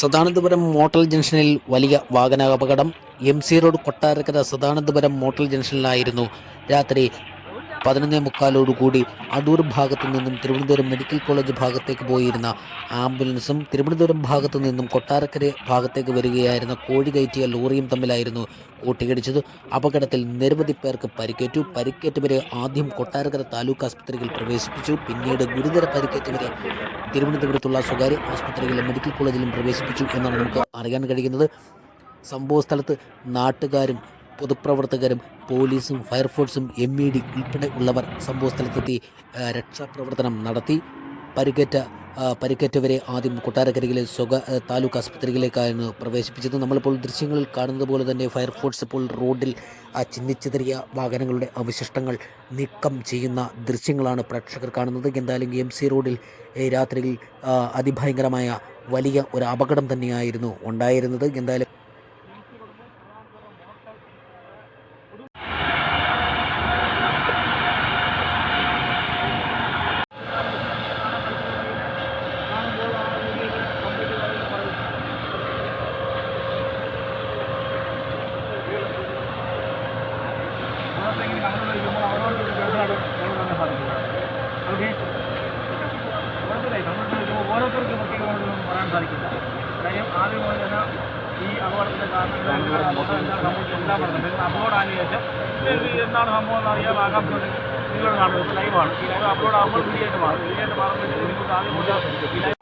Sadanandapuram motel ജംഗ്ഷനിൽ വലിയ വാഹനാപകടം. M C road Kottarakkara Sadanandapuram motel ജംഗ്ഷനിലായിരുന്നു രാത്രി പതിനൊന്നേ മുക്കാലോടുകൂടി അടൂർ ഭാഗത്തു നിന്നും തിരുവനന്തപുരം മെഡിക്കൽ കോളേജ് ഭാഗത്തേക്ക് പോയിരുന്ന ആംബുലൻസും തിരുവനന്തപുരം ഭാഗത്തു നിന്നും കൊട്ടാരക്കര ഭാഗത്തേക്ക് വരികയായിരുന്ന കോഴി കയറ്റിയ ലോറിയും തമ്മിലായിരുന്നു കൂട്ടിയിടിച്ചത്. അപകടത്തിൽ നിരവധി പേർക്ക് പരിക്കേറ്റു. പരിക്കേറ്റവരെ ആദ്യം കൊട്ടാരക്കര താലൂക്ക് ആസ്പത്രിയിൽ പ്രവേശിപ്പിച്ചു. പിന്നീട് ഗുരുതര പരിക്കേറ്റവരെ തിരുവനന്തപുരത്തുള്ള സ്വകാര്യ ആസ്പത്രികളിലും മെഡിക്കൽ കോളേജിലും പ്രവേശിപ്പിച്ചു എന്നാണ് നമുക്ക് അറിയാൻ കഴിയുന്നത്. സംഭവ സ്ഥലത്ത് നാട്ടുകാരും പൊതുപ്രവർത്തകരും പോലീസും ഫയർഫോഴ്സും എം ഇ ഡി ഉൾപ്പെടെ ഉള്ളവർ സംഭവസ്ഥലത്തെത്തി രക്ഷാപ്രവർത്തനം നടത്തി. പരിക്കേറ്റ പരിക്കേറ്റവരെ ആദ്യം കൊട്ടാരക്കരയിലെ സ്വക താലൂക്ക് ആസ്പത്രിയിലേക്കാണ് പ്രവേശിപ്പിച്ചത്. നമ്മളിപ്പോൾ ദൃശ്യങ്ങളിൽ കാണുന്നത് പോലെ തന്നെ ഫയർഫോഴ്സ് ഇപ്പോൾ റോഡിൽ ആ ചിന്നിച്ചിതറിയ വാഹനങ്ങളുടെ അവശിഷ്ടങ്ങൾ നീക്കം ചെയ്യുന്ന ദൃശ്യങ്ങളാണ് പ്രേക്ഷകർ കാണുന്നത്. എന്തായാലും എം സി റോഡിൽ രാത്രിയിൽ അതിഭയങ്കരമായ വലിയ ഒരു അപകടം തന്നെയായിരുന്നു ഉണ്ടായിരുന്നത്. എന്തായാലും ഓരോരുത്തർക്കും പ്രത്യേകമായിട്ടൊന്നും പറയാൻ സാധിക്കില്ല കാര്യം ആദ്യം പോലെ തന്നെ ഈ അപകടത്തിന്റെ കാരണങ്ങൾ അപകടം എന്താണ് സംഭവിച്ചത് എല്ലാം പറഞ്ഞത് ശേഷം ഇത് എന്താണ് സംഭവം എന്ന് അറിയാൻ ആകാംക്ഷ നിങ്ങൾ കാണുന്നത് ലൈവാണ് ഈ ലൈവ് അപ്ലോഡ് ആകുമ്പോൾ വീഡിയോ ആയിട്ട് മാറും വീഡിയോ ആയിട്ട് മാറുമ്പോൾ ഈ